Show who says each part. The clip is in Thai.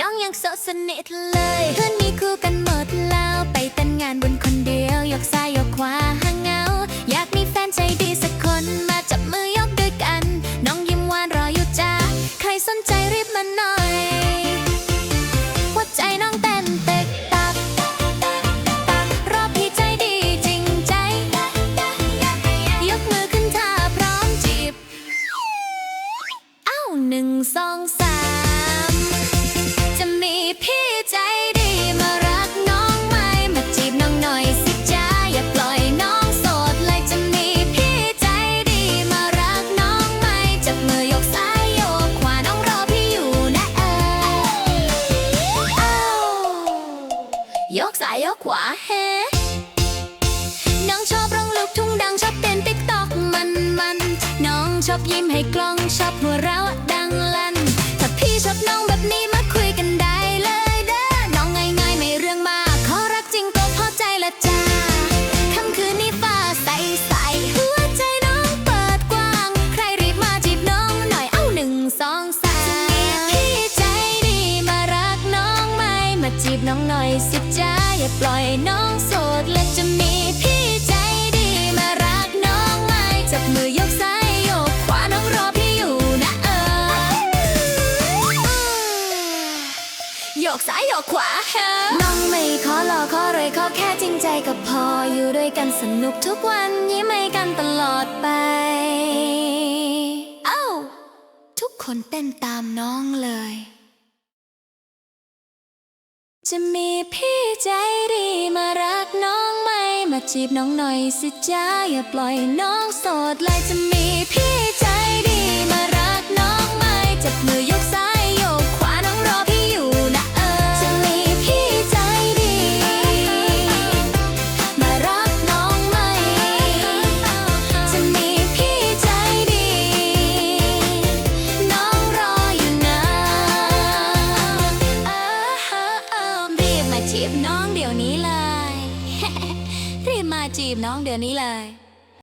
Speaker 1: น้องยังโสดสนิทเลยเพื่อนมีคู่กันหมดแล้ว ไปแต่งงานบนคนเดียวยกซ้ายยกขวาห่างเหงา อยากมีแฟนใจดีสักคนมาจับมือยกด้วยกัน น้องยิ้มหวานรออยู่จ้าใครสนใจรีบ นึ่งสองสามจะมีพี่ใจดีมารักน้องไหมมาจีบน้องหน่อยสิจ้าอย่าปล่อยน้องโสดเลยจะมีพี่ใจดีมารักน้องไหมจับมือยกซ้ายยกขวาน้องรอพี่อยู่นะเออเอ้ายกซ้ายยกขวาเฮ้น้องชอบร้องลูกทุ่งดังชอบเต้นติ๊กตอกมันมันน้องชอบยิ้มให้กล้องชอบหัวเราะ จีบน้องหน่อยสิจ้าอย่าปล่อยน้องโสดและจะมีพี่ใจดีมารักน้องไหมจับมือยกซ้ายยกขวาน้องรอพี่อยู่นะเออยกซ้ายยกขวาเฮอน้องไม่ขอหลอกขอเลยขอแค่จริงใจก็พออยู่ด้วยกันสนุกทุกวันยิ้มให้กันตลอดไปเอ้าทุกคนเต้นตามน้องเลย จะมีพี่ใจดีมารักน้องไหม มาจีบน้องหน่อยสิจ้าอย่าปล่อยน้องโสดเลยจะมีพี่ นี้เลย รีบมาจีบน้องเดี๋ยวนี้เลย